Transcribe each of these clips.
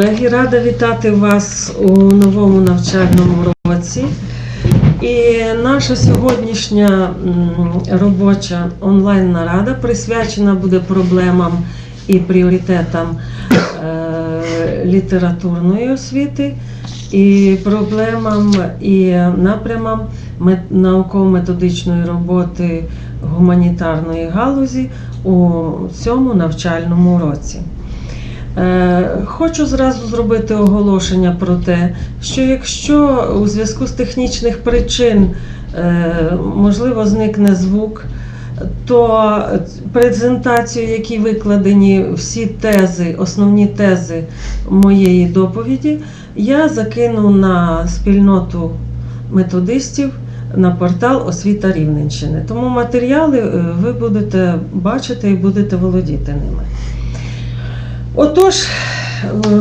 Колеги, рада вітати вас у новому навчальному році. І наша сьогоднішня робоча онлайн-нарада присвячена буде проблемам і пріоритетам е, літературної освіти, і проблемам і напрямам мет- науково-методичної роботи гуманітарної галузі у цьому навчальному році. Е, Хочу зразу зробити оголошення про те, що якщо у зв'язку з технічних причин е, можливо зникне звук, то презентацію, які викладені всі тези, основні тези моєї доповіді, я закину на спільноту методистів на портал Освіта Рівненщини. Тому матеріали е, ви будете бачити і будете володіти ними. Отож, е,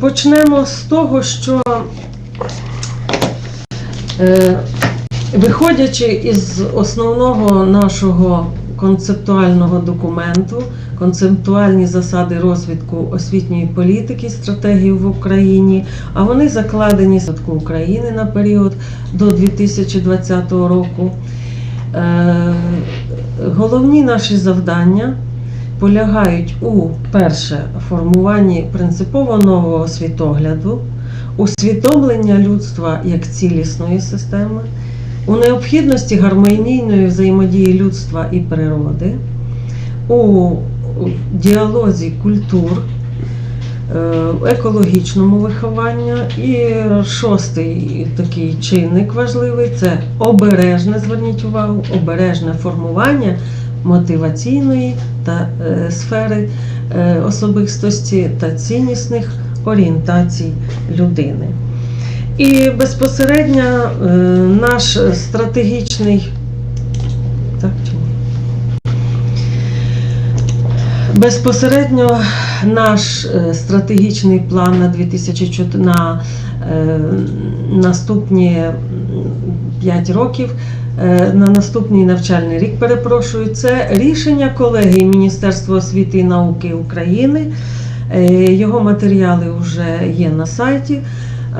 почнемо з того, що е, виходячи із основного нашого концептуального документу, концептуальні засади розвитку освітньої політики, стратегії в Україні, а вони закладені в України на період до 2020 року. Е, Головні наші завдання полягають у перше формуванні принципово нового світогляду, усвідомлення людства як цілісної системи, у необхідності гармонійної взаємодії людства і природи, у діалозі культур, е, екологічному вихованні. І шостий такий чинник важливий це обережне, зверніть увагу, обережне формування мотиваційної та е, сфери е, особистості та ціннісних орієнтацій людини. І безпосередньо е, наш стратегічний. Так, чому? Безпосередньо наш е, стратегічний план на 2004 на е, наступні 5 років е, на наступний навчальний рік, перепрошую, це рішення колегії Міністерства освіти і науки України. Е, Його матеріали вже є на сайті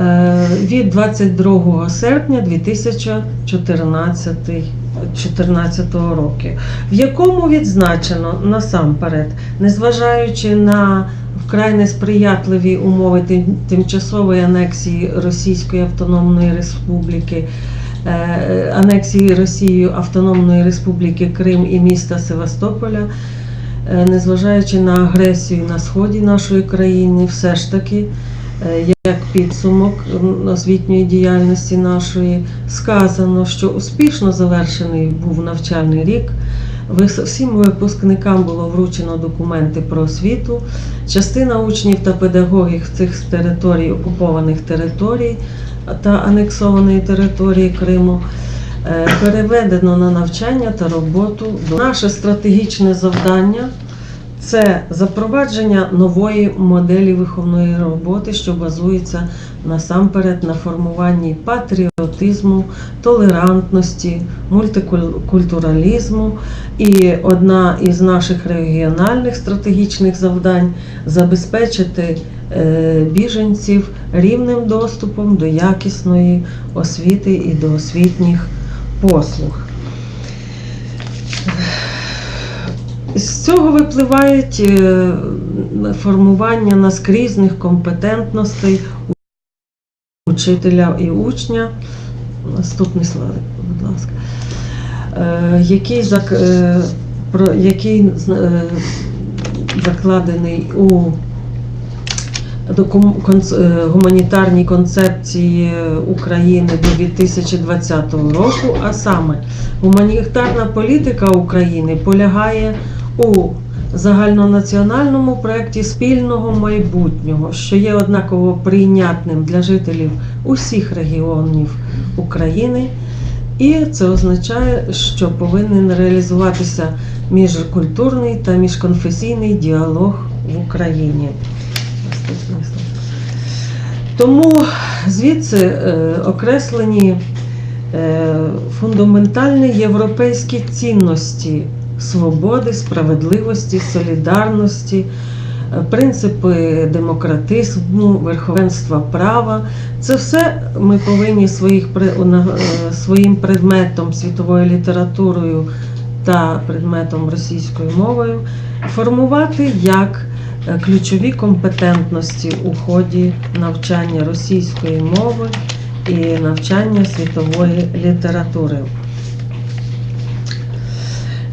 е, від 22 серпня 2014 2014 року, в якому відзначено насамперед, незважаючи на вкрай несприятливі умови тимчасової анексії Російської Автономної Республіки, е, анексії Росією Автономної Республіки Крим і міста Севастополя, е, незважаючи на агресію на сході нашої країни, все ж таки, е, як підсумок освітньої діяльності нашої, сказано, що успішно завершений був навчальний рік. Всім випускникам було вручено документи про освіту. Частина учнів та педагогів цих територій, окупованих територій та анексованої території Криму е, переведено на навчання та роботу. Наше стратегічне завдання це запровадження нової моделі виховної роботи, що базується насамперед на формуванні патріотизму, толерантності, мультикультуралізму. І одна із наших регіональних стратегічних завдань забезпечити е, біженців рівним доступом до якісної освіти і до освітніх послуг. З цього випливають е, формування наскрізних компетентностей учителя і учня. Наступний слайд, будь ласка. Е, Який, е, який закладений у гуманітарній концепції України до 2020 року, а саме гуманітарна політика України полягає у загальнонаціональному проєкті спільного майбутнього, що є однаково прийнятним для жителів усіх регіонів України. І це означає, що повинен реалізуватися міжкультурний та міжконфесійний діалог в Україні. Тому звідси е, окреслені е, фундаментальні європейські цінності свободи, справедливості, солідарності, е, принципи демократизму, верховенства права. Це все ми повинні своїх, е, своїм предметом світовою літературою та предметом російською мовою формувати як е, ключові компетентності у ході навчання російської мови і навчання світової літератури.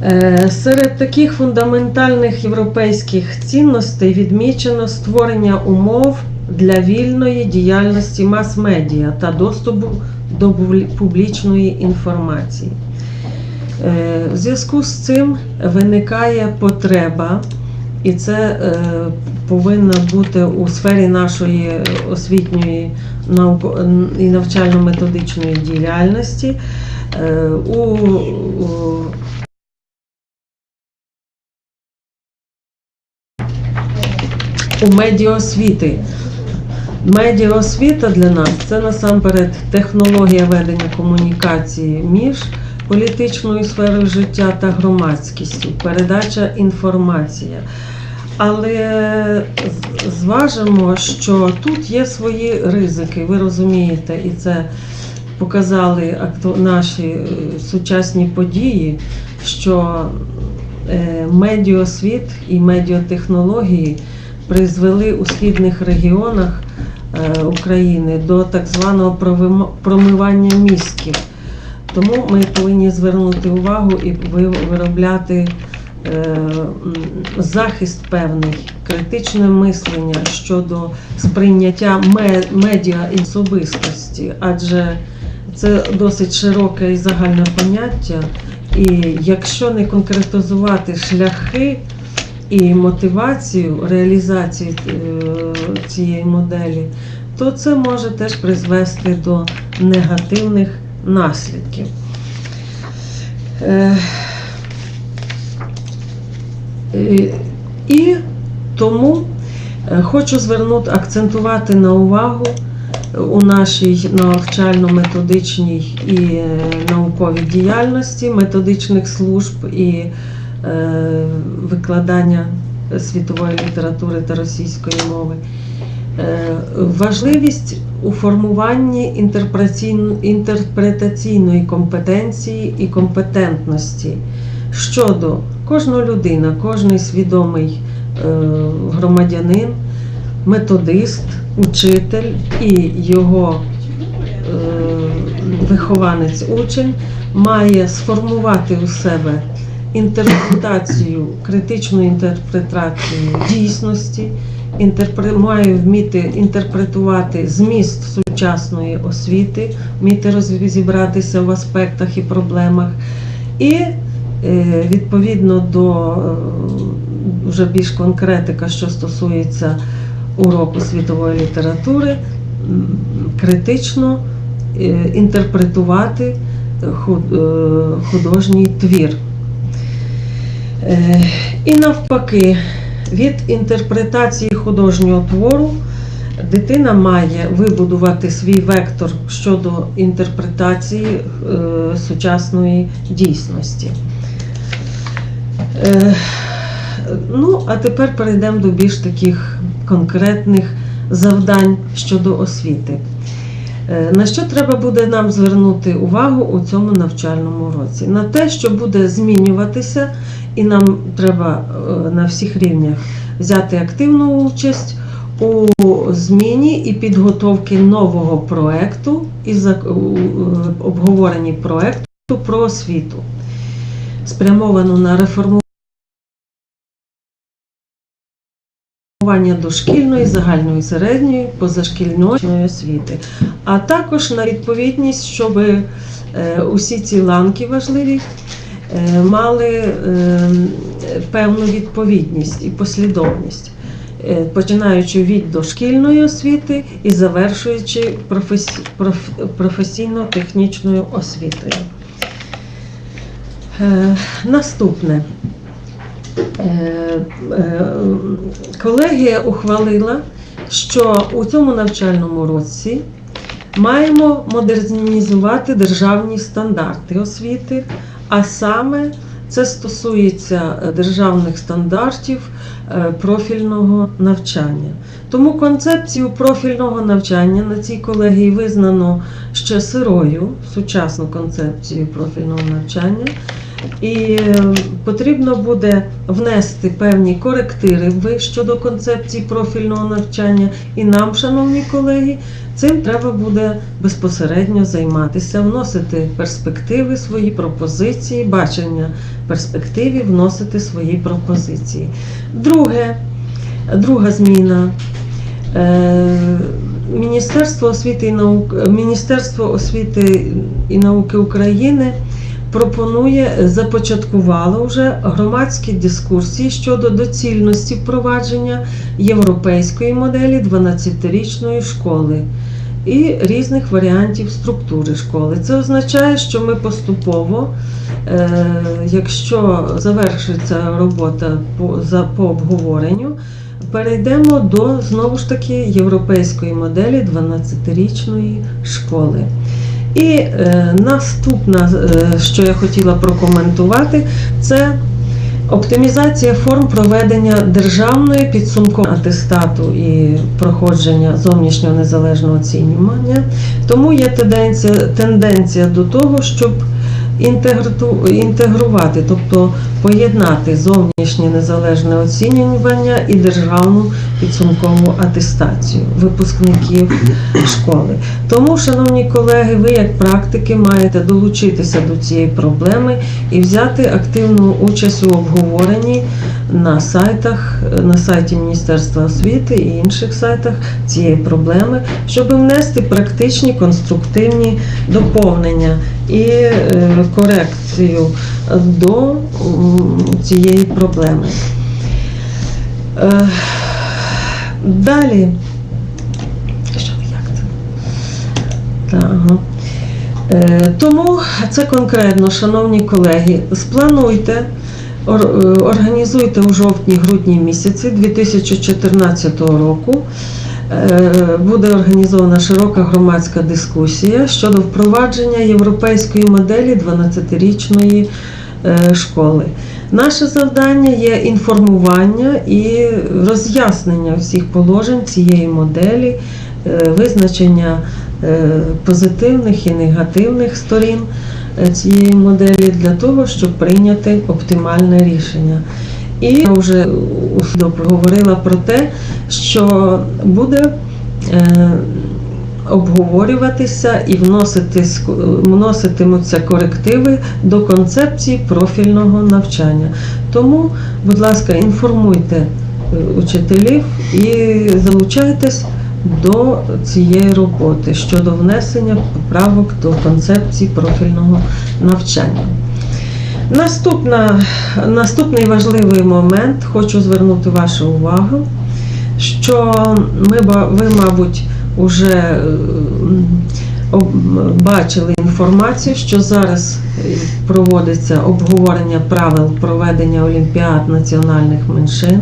Е, Серед таких фундаментальних європейських цінностей відмічено створення умов для вільної діяльності мас-медіа та доступу до публічної інформації. Е, В зв'язку з цим виникає потреба, і це е, повинно бути у сфері нашої освітньої і навчально-методичної діяльності. У, медіаосвіти. Медіаосвіта для нас це насамперед технологія ведення комунікації між політичною сферою життя та громадськістю, передача інформації. Але зважимо, що тут є свої ризики, ви розумієте, і це показали наші е, сучасні події, що е, медіосвіт і медіатехнології призвели у східних регіонах е, України до так званого промивання мізків. Тому ми повинні звернути увагу і ви- виробляти е, захист певний, критичне мислення щодо сприйняття медіа і особистості, адже це досить широке і загальне поняття. І якщо не конкретизувати шляхи і мотивацію реалізації е, цієї моделі, то це може теж призвести до негативних наслідків. Е, І тому е, хочу звернути, акцентувати на увагу у нашій навчально-методичній і науковій діяльності методичних служб і викладання світової літератури та російської мови. Е, Важливість у формуванні інтерпретаційної компетенції і компетентності щодо кожна людина, кожний свідомий е, громадянин, методист, учитель і його е, вихованець учень має сформувати у себе інтерпретацію, критичну інтерпретацію дійсності, інтерпре- має вміти інтерпретувати зміст сучасної освіти, вміти розібратися в аспектах і проблемах. І е, відповідно до е, вже більш конкретика, що стосується уроку світової літератури, критично е, інтерпретувати художній твір. Е, І навпаки, від інтерпретації художнього твору дитина має вибудувати свій вектор щодо інтерпретації е, сучасної дійсності. Е, Ну, а тепер перейдемо до більш таких конкретних завдань щодо освіти. Е, На що треба буде нам звернути увагу у цьому навчальному році? На те, що буде змінюватися, і нам треба е, на всіх рівнях взяти активну участь у зміні і підготовці нового проекту і обговоренні проекту про освіту, спрямовану на реформування дошкільної, загальної середньої, позашкільної освіти, а також на відповідність, щоб е, усі ці ланки важливі е, мали е, певну відповідність і послідовність, е, починаючи від дошкільної освіти і завершуючи професійно-технічною освітою. Наступне. Е, е, Колегія ухвалила, що у цьому навчальному році маємо модернізувати державні стандарти освіти, а саме це стосується е, державних стандартів профільного навчання. Тому концепцію профільного навчання на цій колегії визнано ще сирою, сучасну концепцію профільного навчання. І е, потрібно буде внести певні корективи щодо концепції профільного навчання. І нам, шановні колеги, цим треба буде безпосередньо займатися, вносити перспективи, свої пропозиції, бачення перспективі, вносити свої пропозиції. Друге, друга зміна. Е, Міністерство освіти і науки, Міністерство освіти і науки України пропонує започаткувало вже громадські дискусії щодо доцільності впровадження європейської моделі 12-річної школи і різних варіантів структури школи. Це означає, що ми поступово, е, якщо завершиться робота по обговоренню, перейдемо до знову ж таки європейської моделі 12-річної школи. І е, наступне, що я хотіла прокоментувати, це оптимізація форм проведення державної підсумкової атестату і проходження зовнішнього незалежного оцінювання. Тому є тенденція, тенденція до того, щоб інтегрувати, тобто поєднати зовнішнє незалежне оцінювання і державну підсумкову атестацію випускників школи. Тому, шановні колеги, ви як практики маєте долучитися до цієї проблеми і взяти активну участь у обговоренні на сайтах, на сайті Міністерства освіти і інших сайтах цієї проблеми, щоб внести практичні конструктивні доповнення і е, корекцію до цієї проблеми. Е, Далі. Що як це? Е, Тому це конкретно, шановні колеги, сплануйте, організуйте у жовтні-грудні місяці 2014 року. е, Буде організована широка громадська дискусія щодо впровадження європейської моделі 12-річної е, школи. Наше завдання є інформування і роз'яснення всіх положень цієї моделі, е, визначення е, позитивних і негативних сторін е, цієї моделі для того, щоб прийняти оптимальне рішення. І я вже говорила про те, що буде е, обговорюватися і вносити, вноситимуться корективи до концепції профільного навчання. Тому, будь ласка, інформуйте е, учителів і залучайтесь до цієї роботи щодо внесення поправок до концепції профільного навчання. Наступна, наступний важливий момент хочу звернути вашу увагу, що ми, ви, мабуть, вже бачили інформацію, що зараз е, проводиться обговорення правил проведення олімпіад національних меншин.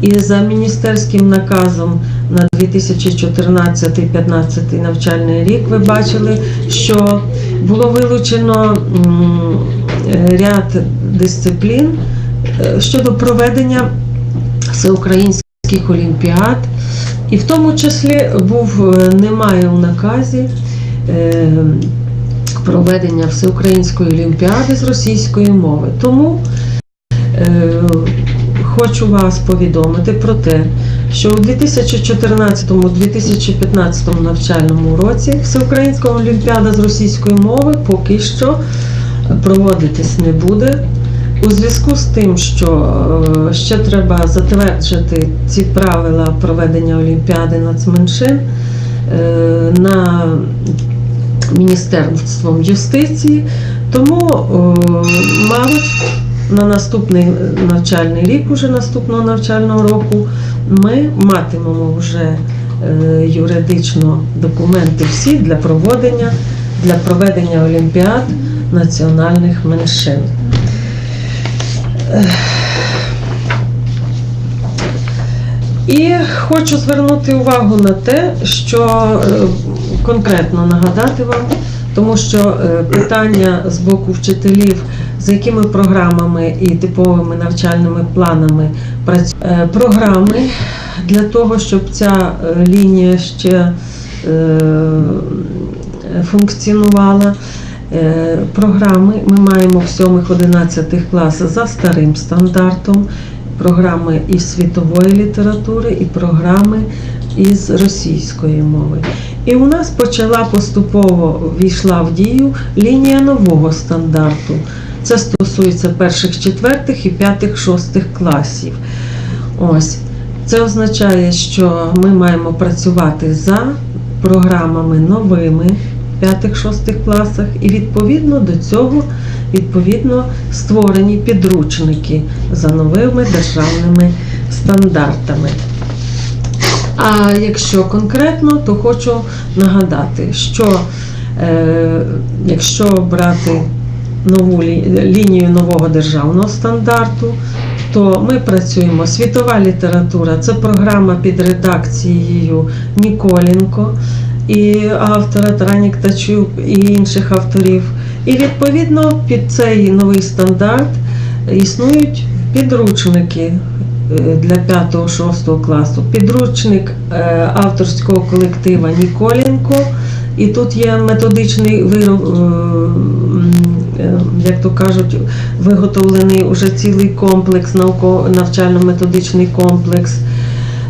І за міністерським наказом на 2014-2015 навчальний рік ви бачили, що було вилучено ряд дисциплін е, щодо проведення всеукраїнських олімпіад. І в тому числі був е, немає у наказі е, проведення всеукраїнської олімпіади з російської мови. Тому хочу вас повідомити про те, що у 2014-2015 навчальному році всеукраїнська олімпіада з російської мови поки що проводитись не буде. У зв'язку з тим, що е, ще треба затверджити ці правила проведення Олімпіади нацменшин е, на Міністерством юстиції, тому, е, мабуть, на наступний навчальний рік, уже наступного навчального року, ми матимемо вже е, юридично документи всі для проведення, для проведення Олімпіад національних меншин. І хочу звернути увагу на те, що е, конкретно нагадати вам тому що е, питання з боку вчителів, з якими програмами і типовими навчальними планами працюють Е, програми для того, щоб ця е, лінія ще е, функціонувала. Програми ми маємо в 7-11 класах за старим стандартом, програми із світової літератури і програми із російської мови. І у нас почала поступово війшла в дію лінія нового стандарту. Це стосується перших, четвертих і п'ятих, шостих класів. Ось. Це означає, що ми маємо працювати за програмами новими в п'ятих-шостих класах, і відповідно до цього відповідно створені підручники за новими державними стандартами. А якщо конкретно, то хочу нагадати, що е, якщо брати нову лі- лінію нового державного стандарту, то ми працюємо світова література, це програма під редакцією Ніколенко і автора Таранік Тачук і інших авторів. І відповідно під цей новий стандарт існують підручники е, для 5-6 класу. Підручник е, авторського колектива Ніколенко. І тут є методичний вироб, е, як то кажуть, виготовлений уже цілий комплекс, навчально-методичний комплекс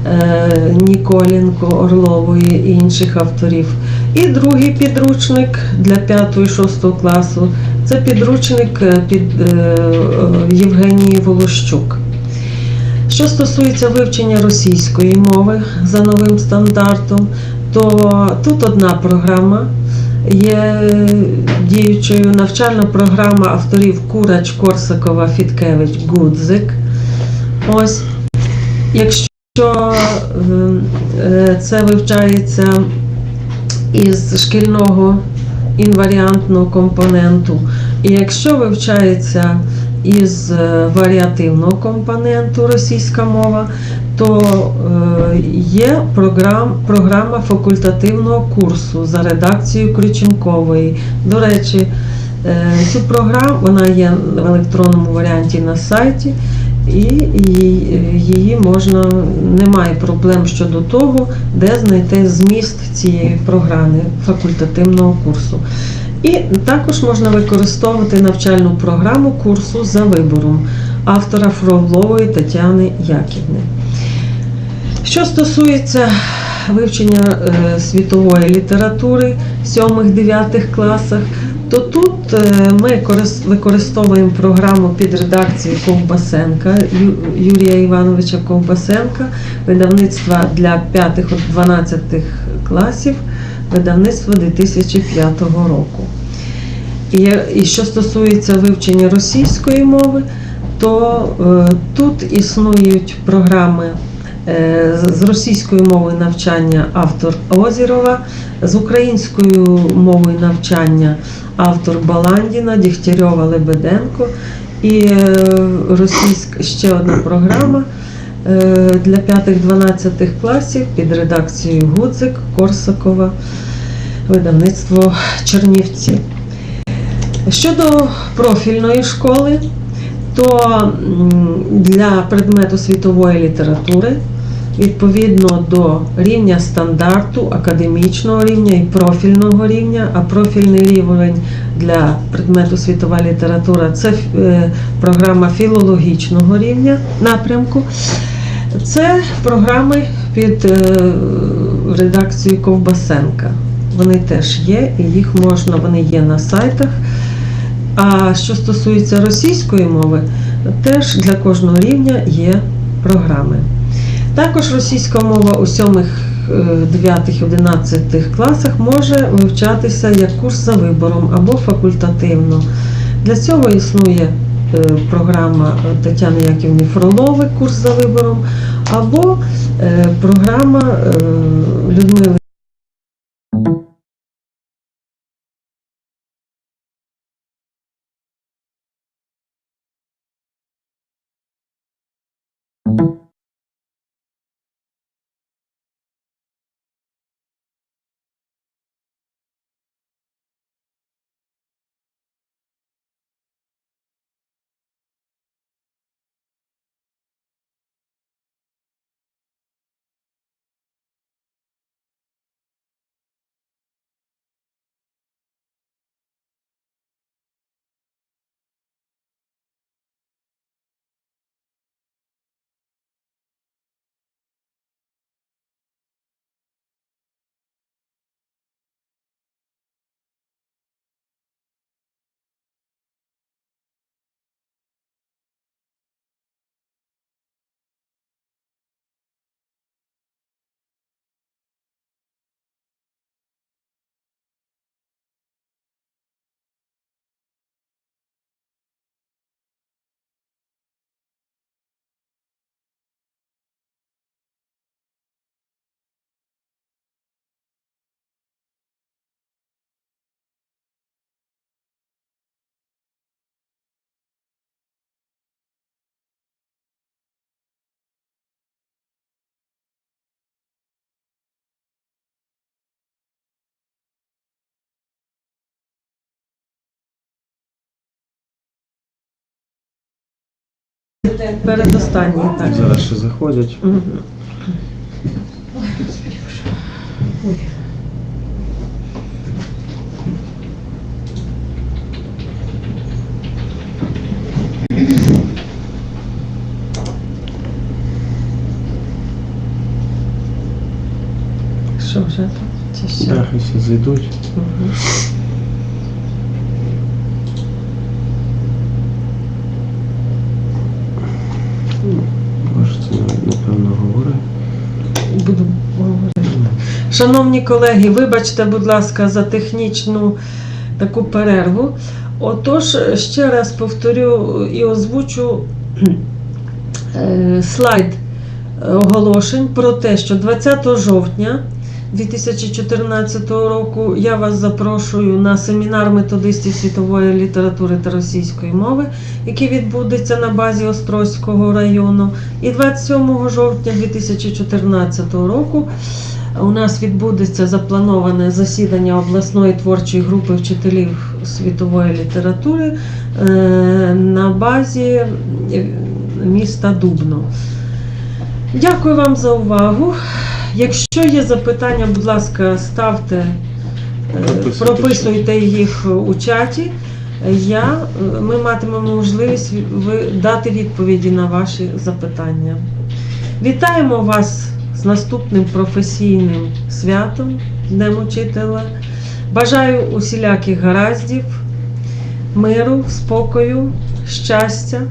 е, Ніколенко, Орлової і інших авторів. І другий підручник для 5-6 класу це підручник е, під е, е, Євгенії Волощук. Що стосується вивчення російської мови за новим стандартом, то тут одна програма є діючою навчальна програма авторів Курач, Корсакова, Фіткевич, Гудзик. Ось. Якщо ем, е, це вивчається із шкільного інваріантного компоненту, і якщо вивчається із е, варіативного компоненту російська мова, то е, є програм, програма факультативного курсу за редакцією Крюченкової. До речі, е, цю програму вона є в електронному варіанті на сайті, і її можна, немає проблем щодо того, де знайти зміст цієї програми факультативного курсу. І також можна використовувати навчальну програму курсу за вибором автора Фролової Тетяни Яківни. Що стосується вивчення е, світової літератури в 7-9 класах, то тут е, ми використовуємо програму під редакцією Ковбасенка Юрія Івановича Ковбасенка, видавництва для 5-12 класів, видавництво 2005 року. І, що стосується вивчення російської мови, то е, тут існують програми з- з російською мовою навчання автор Озірова, з українською мовою навчання автор Баландіна, Дігтярьова Лебеденко і е, російська ще одна програма е, для 5-12 класів під редакцією Гудзик, Корсакова, видавництво Чернівці. Щодо профільної школи, то для предмету світової літератури відповідно до рівня стандарту, академічного рівня і профільного рівня, а профільний рівень для предмету світова література це е, програма філологічного рівня напрямку. Це програми під е, редакцією Ковбасенка. Вони теж є, і їх можна, вони є на сайтах. А що стосується російської мови, теж для кожного рівня є програми. Також російська мова у 7, 9, 11 класах може вивчатися як курс за вибором або факультативно. Для цього існує е, програма Тетяни Яківни Фролови курс за вибором, або е, програма е, Людмили Передостанній, так. Зараз ще заходять. Мгм. Що вже там? Чи ще? Да, хай всі зайдуть. Мгм. Шановні колеги, вибачте, будь ласка, за технічну таку перерву. Отож, ще раз повторю і озвучу е, слайд оголошень про те, що 20 жовтня 2014 року я вас запрошую на семінар методистів світової літератури та російської мови, який відбудеться на базі Острозького району. І 27 жовтня 2014 року у нас відбудеться заплановане засідання обласної творчої групи вчителів світової літератури е, на базі е, міста Дубно. Дякую вам за увагу. Якщо є запитання, будь ласка, ставте, е, Прописуйте. їх у чаті. Я, ми матимемо можливість дати відповіді на ваші запитання. Вітаємо вас з наступним професійним святом Днем Учителя. Бажаю усіляких гараздів, миру, спокою, щастя.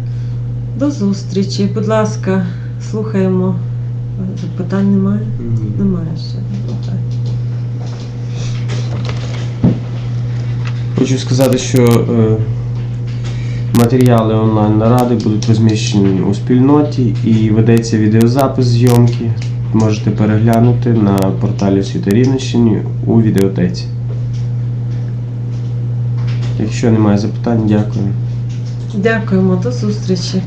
До зустрічі. Будь ласка, слухаємо. Запитань немає? Ні. Немає ще. Хочу сказати, що е, матеріали онлайн наради будуть розміщені у спільноті і ведеться відеозапис зйомки. Можете переглянути на порталі Освіта Рівненщини у відеотеці. Якщо немає запитань, дякую. Дякуємо, до зустрічі.